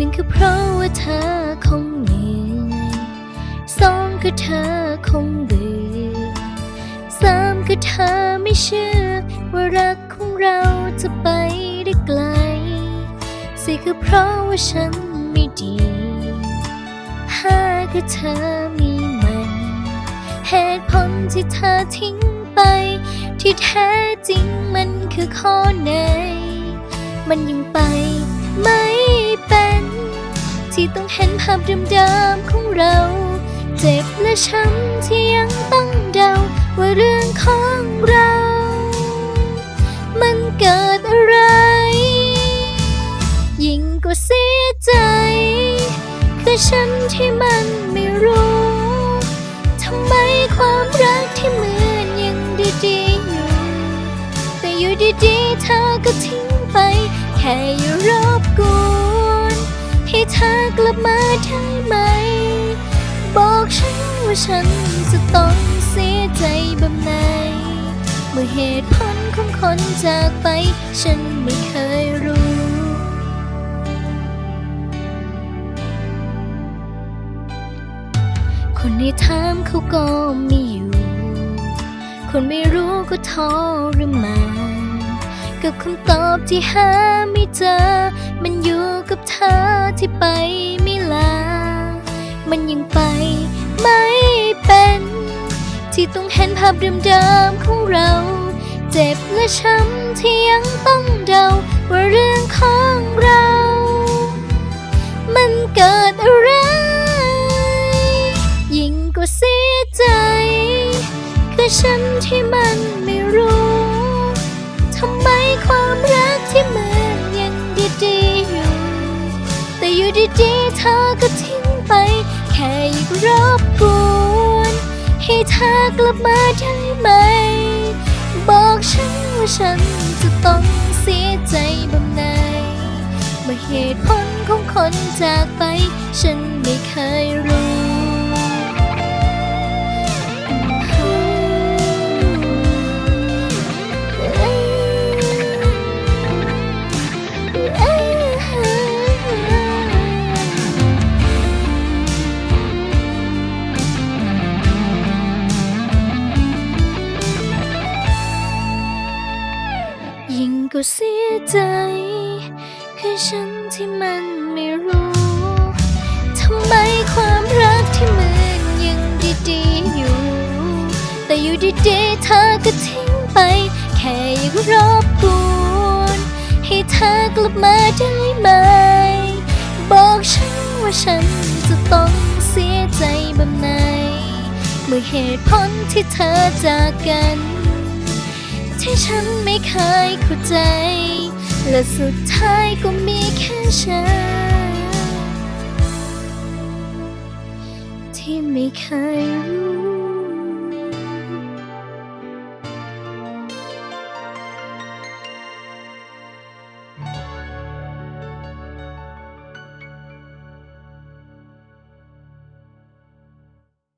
หนึ่งคือเพราะว่าเธอคงเหนื่อยสองคือเธอคงเบื่อสามคือเธอไม่เชื่อ ว่ารักของเราจะไปได้ไกลสี่คือเพราะว่าฉันไม่ดีห้าคือเธอมีมันเหตุผลที่เธอทิ้งไป ที่แท้จริงมันคือข้อไหน มันยังไป ที่ต้องเห็นภาพเดิมๆของเรา เจ็บและช้ำที่ยังต้องเดาว่าเรื่องของเรา มันเกิดอะไร ยิ่งกว่าเสียใจ คือฉันที่มันไม่รู้ทำไมความรักที่เหมือนยังดีๆอยู่ แต่อยู่ดีๆเธอก็ทิ้งไป แค่อยู่รอบกวนให้ เธอกลับมาได้ไหม บอกฉันว่าฉันจะต้องเสียใจแบบไหน เมื่อเหตุผลของคนจากไป ฉันไม่เคยรู้คนที่ถามเขาก็ไม่อยู่ คนไม่รู้ก็ทรมาน กับคำตอบที่หาไม่เจอ มันอยู่กับ ที่ไปไม่ลา มันยังไปไม่เป็น ที่ต้องเห็นภาพเดิมๆของเรา เจ็บและช้ำที่ยังต้องเดาว่าเรื่องของเรา มันเกิดอะไร ยิ่งกว่าเสียใจ คือฉันที่มันไม่รู้ ทำไมความรักที่เหมือน อยู่ดีๆเธอก็ทิ้งไป แค่อยากรบกวนให้เธอกลับมาได้ไหม บอกฉันว่าฉันจะต้องเสียใจแบบไหนเมื่อเหตุผลของคนจากไป ฉันไม่เคยรู้ ก็เสียใจ คือฉันที่มันไม่รู้ ทำไมความรักที่เหมือนยังดีๆอยู่ แต่อยู่ดีๆเธอก็ทิ้งไป แค่อยากรบกวนให้เธอกลับมาได้ไหม บอกฉันว่าฉันจะต้องเสียใจแบบไหน เมื่อเหตุผลที่เธอจากกัน ที่ฉันไม่เคยเข้าใจ และสุดท้ายก็มีแค่ฉัน ที่ไม่เคยรู้